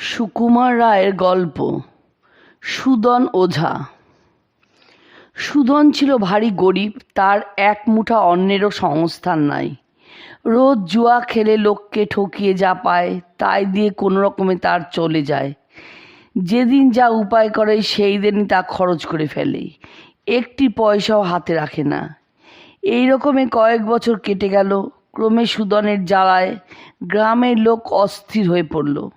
সুকুমার রায়ের গল্প, সুদন ওঝা। সুদন ছিল ভারী গরিব, তার এক মুঠা অন্যেরও সংস্থান নাই। রোজ জুয়া খেলে লোককে ঠকিয়ে যা পায়, তাই দিয়ে কোনো রকমে তার চলে যায়। যেদিন যা উপায় করে, সেই দিনই তা খরচ করে ফেলে। একটি পয়সাও হাতে রাখে না। এই রকমে কয়েক বছর কেটে গেল, ক্রমে সুদনের জ্বালায় গ্রামের লোক অস্থির হয়ে পড়ল।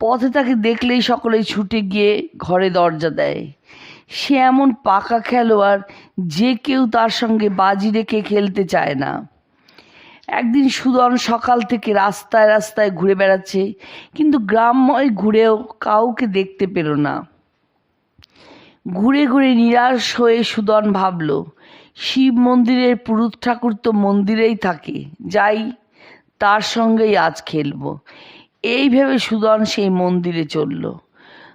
পথে তাকে দেখলেই সকলেই ছুটে গিয়ে ঘরে দরজা দেয়। সে এমন পাকা খেলোয়াড় যে কেউ তার সঙ্গে বাজি রেখে খেলতে চায় না। একদিন সুদন সকাল থেকে রাস্তায় রাস্তায় ঘুরে বেড়াচ্ছে, কিন্তু গ্রামময় ঘুরেও কাউকে দেখতে পেল না। ঘুরে ঘুরে নিরাশ হয়ে সুদন ভাবল, শিব মন্দিরের পুরুত ঠাকুর তো মন্দিরেই থাকে, যাই তার সঙ্গেই আজ খেলব। এই ভেবে সুদন সেই মন্দিরে চলল।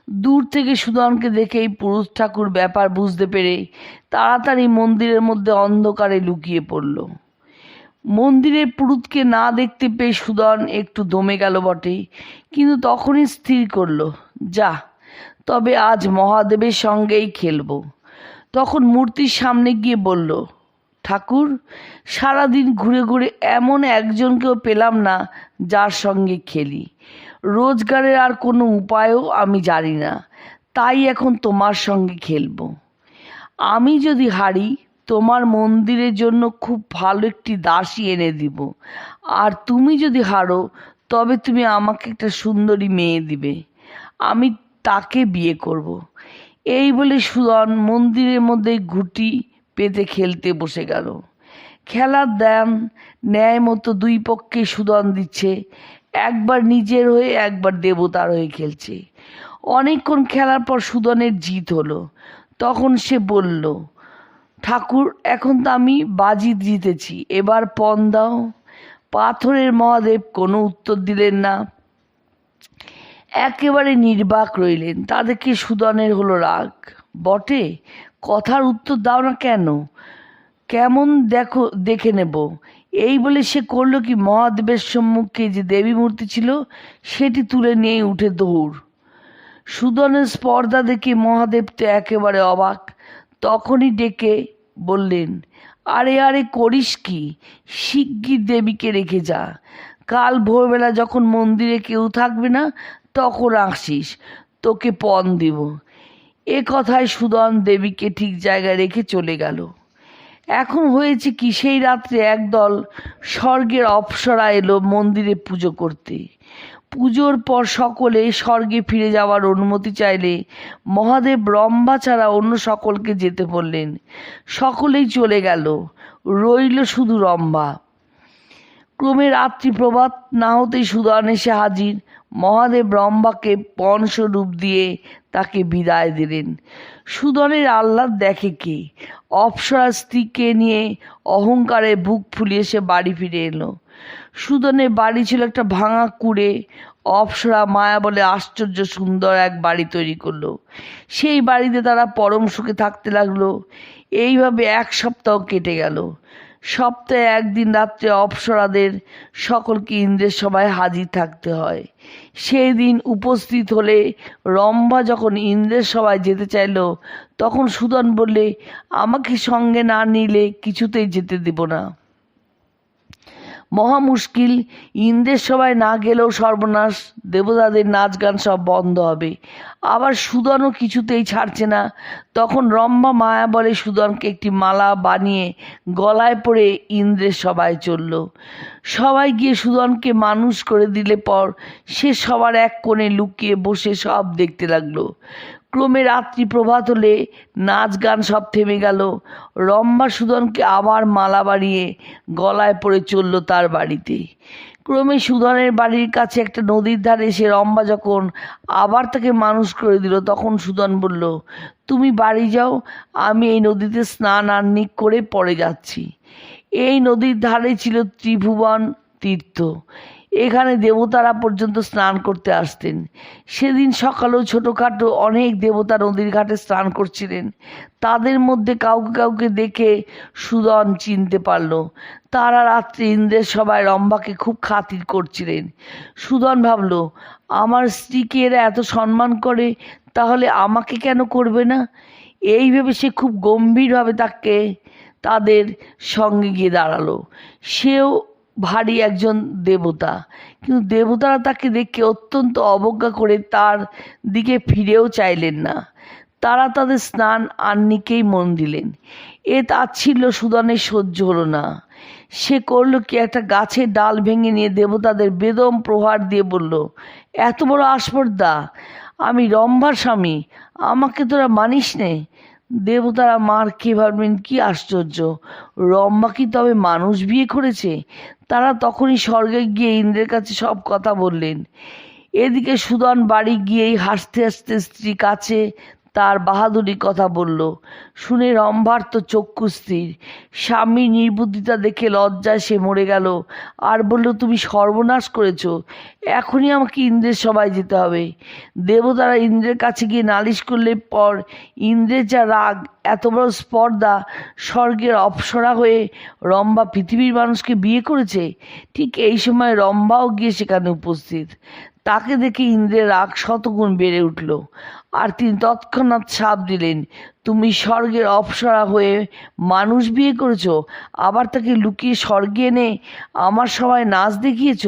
দূর থেকে সুদনকে দেখেই পুরুষ ঠাকুর ব্যাপার বুঝতে পেরে তাড়াতাড়ি মন্দিরের মধ্যে অন্ধকারে লুকিয়ে পড়ল। মন্দিরের পুরুতকে না দেখতে পেয়ে সুদন একটু দমে গেল বটে, কিন্তু তখনই স্থির করল, যা, তবে আজ মহাদেবের সঙ্গেই খেলব। তখন মূর্তির সামনে গিয়ে বলল ঠাকুর, সারাদিন ঘুরে ঘুরে এমন একজনকেও পেলাম না যার সঙ্গে খেলি। রোজগারের আর কোনো উপায়ও আমি জানি না, তাই এখন তোমার সঙ্গে খেলব। আমি যদি হারি, তোমার মন্দিরের জন্য খুব ভালো একটি দাসী এনে দিব। আর তুমি যদি হারো, তবে তুমি আমাকে একটা সুন্দরী মেয়ে দিবে। আমি তাকে বিয়ে করব। এই বলে সুদন মন্দিরের মধ্যে ঘুটি পেতে খেলতে বসে গেল। খেলার দাম ন্যায় মতো দুই পক্ষে সুদন দিচ্ছে। একবার নিজের হয়ে একবার দেবতার হয়ে খেলছে। অনেকক্ষণ খেলার পর সুদনের জিত হলো। তখন সে বলল, ঠাকুর, এখন তো আমি বাজি জিতেছি। এবার পণ দাও। পাথরের মহাদেব কোনো উত্তর দিলেন না। একেবারে নির্বাক রইলেন। তাদেরকে সুদনের হলো রাগ? বটে, কথার উত্তর দাও না কেন? কেমন দেখো, দেখে নেব। এই বলে সে করল কি মহাদেবের সম্মুখে যে দেবী মূর্তি ছিল, সেটি তুলে নিয়ে উঠে দৌড়। সুদনের স্পর্ধা দেখে মহাদেব তো একেবারে অবাক। তখনই ডেকে বললেন, আরে আরে, করিস কি? শিগগির দেবীকে রেখে যা। কাল ভোরবেলা যখন মন্দিরে কেউ থাকবে না তখন আসিস, তোকে পণ দিব। এ কথায় সুদন দেবীকে ঠিক জায়গায় রেখে চলে গেল। এখন হয়েছে কি, সেই রাত্রে একদল স্বর্গের অপ্সরা এলো মন্দিরে পুজো করতে। পুজোর পর সকলে স্বর্গে ফিরে যাওয়ার অনুমতি চাইলে মহাদেব রম্বা ছাড়া অন্য সকলকে যেতে বললেন। সকলেই চলে গেল, রইল শুধু রম্বা ক্রমে রাত্রি প্রভাত না হতেই সুদান এসে হাজির। মহাদেব রম্বাকে পণস্বরূপ দিয়ে তাকে বিদায় দিলেন। সুদনের আহ্লাদ দেখে কে? অপসরা স্ত্রীকে নিয়ে অহংকারে বুক ফুলিয়ে সে বাড়ি ফিরে এলো। সুদনের বাড়ি ছিল একটা ভাঙা কুড়ে। অপসরা মায়া বলে আশ্চর্য সুন্দর এক বাড়ি তৈরি করল। সেই বাড়িতে তারা পরম সুখে থাকতে লাগল। এইভাবে এক সপ্তাহ কেটে গেল। সপ্তাহে একদিন রাত্রে অপসরাদের সকলকে ইন্দ্রের সভায় হাজির থাকতে হয়। সেই দিন উপস্থিত হলে রম্ভা যখন ইন্দ্রের সভায় যেতে চাইল, তখন সুদন বললে, আমাকে সঙ্গে না নিলে কিছুতেই যেতে দেব না। মহা মুশকিল ইন্দ্রের সভায় না গেলেও সর্বনাশ, দেবতাদের নাচ গান সব বন্ধ হবে। আবার সুদনও কিছুতেই ছাড়ছে না। তখন রম্ভা মায়া বলে সুদনকে একটি মালা বানিয়ে গলায় পরে ইন্দ্রের সভায় চলল। সবাই গিয়ে সুদনকে মানুষ করে দিলে পর সে সবার এক কোণে লুকিয়ে বসে সব দেখতে লাগল। ক্রমে রাত্রি প্রভাত হলে নাচ গান সব থেমে গেল। রম্ভা সুদনকে আবার মালা বাড়িয়ে গলায় পড়ে চলল তার বাড়িতে। ক্রমে সুদনের বাড়ির কাছে একটা নদীর ধারে এসে রম্বা যখন আবার তাকে মানুষ করে দিল, তখন সুদন বলল, তুমি বাড়ি যাও, আমি এই নদীতে স্নান আহ্নিক করে পড়ে যাচ্ছি। এই নদীর ধারে ছিল ত্রিভুবন তীর্থ। এখানে দেবতারা পর্যন্ত স্নান করতে আসতেন। সেদিন সকালেও ছোটোখাটো অনেক দেবতা নদীর ঘাটে স্নান করছিলেন। তাদের মধ্যে কাউকে কাউকে দেখে সুদন চিনতে পারল। তারা রাত্রে ইন্দ্রের সবাই রম্ভাকে খুব খাতির করছিলেন। সুদন ভাবল, আমার স্ত্রীকে এরা এত সম্মান করে, তাহলে আমাকে কেন করবে না? এই ভেবে সে খুব গম্ভীরভাবে তাকে, তাদের সঙ্গে গিয়ে দাঁড়াল। সেও ভারী একজন দেবতা। কিন্তু দেবতারা তাকে দেখে অত্যন্ত অবজ্ঞা করে তার দিকে ফিরেও চাইলেন না। তারা তাদের স্নান আন্নিকেই মন দিলেন। এ তাচ্ছিল্য সুদানের সহ্য হলো না। সে করল কি, একটা গাছের ডাল ভেঙে নিয়ে দেবতাদের বেদম প্রহার দিয়ে বলল, এত বড় আস্পর্দা! আমি রম্ভার স্বামী, আমাকে তোরা মানিস নে। দেবতারা মার কে ভাববেন কি আশ্চর্য! রম্মা কি তবে মানুষ বিয়ে করেছে? তারা তখনই স্বর্গে গিয়ে ইন্দ্রের কাছে সব কথা বললেন। এদিকে সুদন বাড়ি গিয়েই হাসতে হাসতে স্ত্রী কাছে তার বাহাদুরি কথা বলল। শুনে রম্ভার তো চক্ষু স্থির। স্বামী নির্বুদ্ধিতা দেখে লজ্জায় সে মরে গেল। আর বলল, তুমি সর্বনাশ করেছ। এখনই আমাকে ইন্দ্রের সবাই যেতে হবে। দেবতারা ইন্দ্রের কাছে গিয়ে নালিশ করলে পর ইন্দ্রের যা রাগ, এত বড় স্পর্ধা, স্বর্গের অপসরা হয়ে রম্ভা পৃথিবীর মানুষকে বিয়ে করেছে, ঠিক এই সময় রম্ভাও গিয়ে সেখানে উপস্থিত। তাকে দেখে ইন্দ্রের রাগ শতগুণ বেড়ে উঠল। আর তিনি তৎক্ষণাৎ ছাপ দিলেন, তুমি স্বর্গের অপসরা হয়ে মানুষ বিয়ে করেছ, আবার তাকে লুকিয়ে স্বর্গে এনে আমার সবাই নাচ দেখিয়েছ,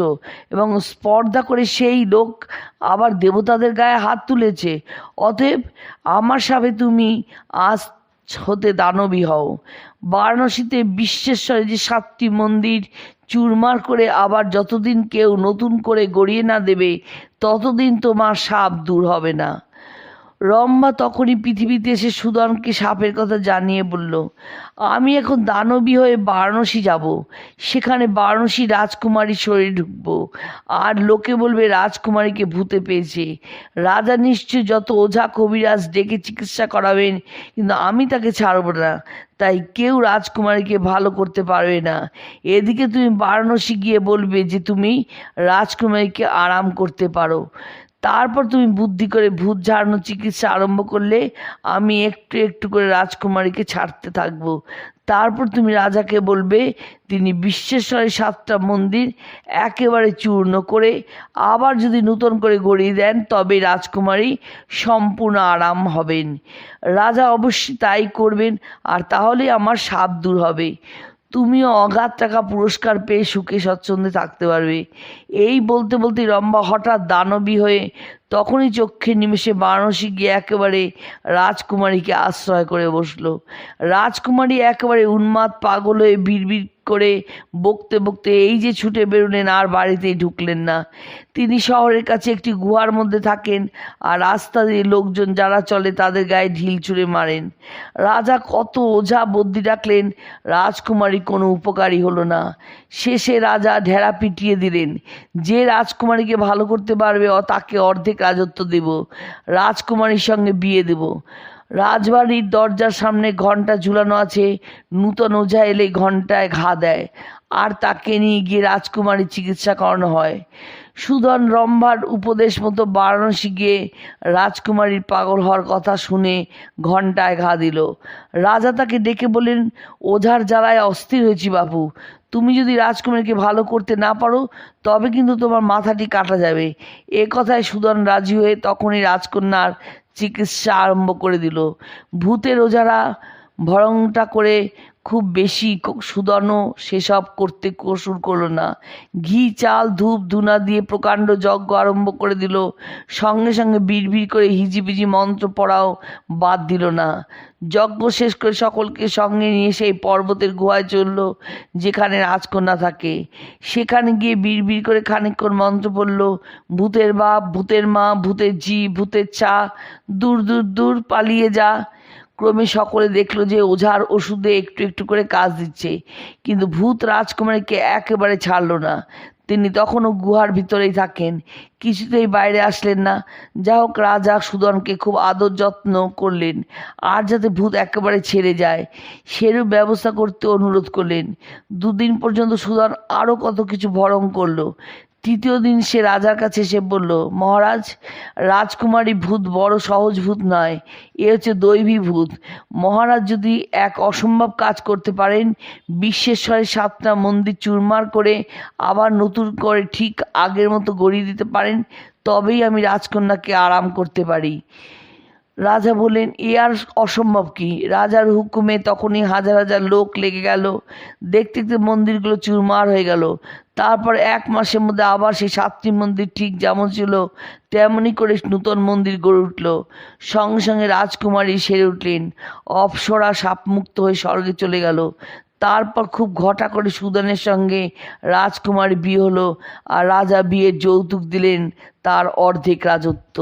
এবং স্পর্ধা করে সেই লোক আবার দেবতাদের গায়ে হাত তুলেছে। অতএব আমার সাথে তুমি আজ হতে দানবী হও। বারাণসীতে বিশ্বেশ্বরে যে সাতটি মন্দির চুরমার করে আবার যতদিন কেউ নতুন করে গড়িয়ে না দেবে, ততদিন তোমার সাপ দূর হবে না। রম্ভা তখনই পৃথিবীতে এসে সুদনকে সাপের কথা জানিয়ে বলল, আমি এখন দানবী হয়ে বারাণসী যাব। সেখানে বারাণসী রাজকুমারীর শরীরে ঢুকবো। আর লোকে বলবে, রাজকুমারীকে ভূতে পেয়েছে। রাজা নিশ্চয় যত ওঝা কবিরাজ ডেকে চিকিৎসা করাবেন, কিন্তু আমি তাকে ছাড়ব না। তাই কেউ রাজকুমারীকে ভালো করতে পারবে না। এদিকে তুমি বারাণসী গিয়ে বলবে যে তুমি রাজকুমারীকে আরাম করতে পারো। তারপর তুমি বুদ্ধি করে ভূত ঝাড়ানোর চিকিৎসা আরম্ভ করলে আমি একটু একটু করে রাজকুমারীকে ছাড়তে থাকব। তারপর তুমি রাজাকে বলবে, তিনি বিশ্বেশ্বরের সাতটা মন্দির একেবারে চূর্ণ করে আবার যদি নূতন করে গড়িয়ে দেন তবে রাজকুমারী সম্পূর্ণ আরাম হবেন। রাজা অবশ্যই তাই করবেন, আর তাহলে আমার সাপ দূর হবে। তুমিও অগাধ টাকা পুরস্কার পেয়ে সুখে স্বচ্ছন্দে থাকতে পারবে। এই বলতে বলতে রম্বা হঠাৎ দানবী হয়ে তখনই চক্ষে নিমেষে বারাণসী গিয়ে একেবারে রাজকুমারীকে আশ্রয় করে বসল। রাজকুমারী একেবারে উন্মাদ পাগল হয়ে বিড়বিড় করে বকতে বকতে এই যে ছুটে বেরোলেন আর বাড়িতেই ঢুকলেন না। তিনি শহরের কাছে একটি গুহার মধ্যে থাকেন আর রাস্তা দিয়ে লোকজন যারা চলে তাদের গায়ে ঢিল ছুঁড়ে মারেন। রাজা কত ওঝা বদ্যি ডাকলেন, রাজকুমারী কোনো উপকারী হলো না। শেষে রাজা ঢেড়া পিটিয়ে দিলেন, যে রাজকুমারীকে ভালো করতে পারবে তাকে অর্ধেক রাজত্ব দেব। রাজকুমারীর সঙ্গে বিয়ে দেব। রাজবাড়ির দরজার সামনে ঘণ্টা ঝুলানো আছে। নূতন ওঝা এলে ঘন্টায় ঘা দেয়। আর তাকে নিয়ে গিয়ে রাজকুমারীর চিকিৎসা করানো হয়। সুদন রম্ভার উপদেশ মতো বারাণসী গিয়ে রাজকুমারীর পাগল হওয়ার কথা শুনে ঘন্টায় ঘা দিল। রাজা তাকে ডেকে বললেন, ওঝার জ্বালায় অস্থির হয়েছি বাপু। তুমি যদি রাজকুমারীকে ভালো করতে না পারো, তবে কিন্তু তোমার মাথাটি কাটা যাবে। এ কথায় সুদন রাজি হয়ে তখনই রাজকন্যার চিকিৎসা আরম্ভ করে দিল। ভূতের ওঝারা ভরংটা করে খুব বেশি সুদনও সেসব করতে কসুর করল না। ঘি, চাল, ধূপ, ধুনা দিয়ে প্রকাণ্ড যজ্ঞ আরম্ভ করে দিল। সঙ্গে সঙ্গে বিড়বিড় করে হিজিবিজি মন্ত্র পড়াও বাদ দিল না। যজ্ঞ শেষ করে সকলকে সঙ্গে নিয়ে সেই পর্বতের গুহায় চলল, যেখানে রাজকন্যা থাকে। সেখানে গিয়ে বিড়বিড় করে খানিকক্ষণ মন্ত্র পড়ল, ভূতের বাপ, ভূতের মা, ভূতের জি, ভূতের চা, দূর দূর দূর পালিয়ে যা। ক্রমে সকলে দেখল যে ওঝার ওষুধে একটু একটু করে কাজ দিচ্ছে। কিন্তু ভূত রাজকুমারীকে একেবারে ছাড়লো না। তিনি তখনও গুহার ভিতরেই থাকেন। কিছুতেই বাইরে আসলেন না। যা হোক, রাজা সুদনকে খুব আদর যত্ন করলেন আর যাতে ভূত একেবারে ছেড়ে যায়, সেরূপ ব্যবস্থা করতে অনুরোধ করলেন। দুদিন পর্যন্ত সুদন আরও কত কিছু ভরণ করল। তৃতীয় দিন সে রাজার কাছে এসে বলল, মহারাজ, রাজকুমারী ভূত বড় সহজ ভূত নয়, এ হচ্ছে দৈবী ভূত। মহারাজ যদি এক অসম্ভব কাজ করতে পারেন, বিশ্বেশ্বরের সাতটা মন্দির চুরমার করে আবার নতুন করে ঠিক আগের মতো গড়িয়ে দিতে পারেন, তবেই আমি রাজকন্যাকে আরাম করতে পারি। রাজা বললেন, এ আর অসম্ভব কি? রাজার হুকুমে তখনই হাজার হাজার লোক লেগে গেল। দেখতে দেখতে মন্দিরগুলো চুরমার হয়ে গেল। তারপর এক মাসের মধ্যে আবার সেই সাতটি মন্দির ঠিক যেমন ছিল তেমনই করে নূতন মন্দির গড়ে উঠল। সঙ্গে সঙ্গে রাজকুমারী সেরে উঠলেন। অপসরা সাপমুক্ত হয়ে স্বর্গে চলে গেল। তারপর খুব ঘটা করে সুদানের সঙ্গে রাজকুমারী বিয়ে হলো আর রাজা বিয়ের যৌতুক দিলেন তার অর্ধেক রাজত্ব।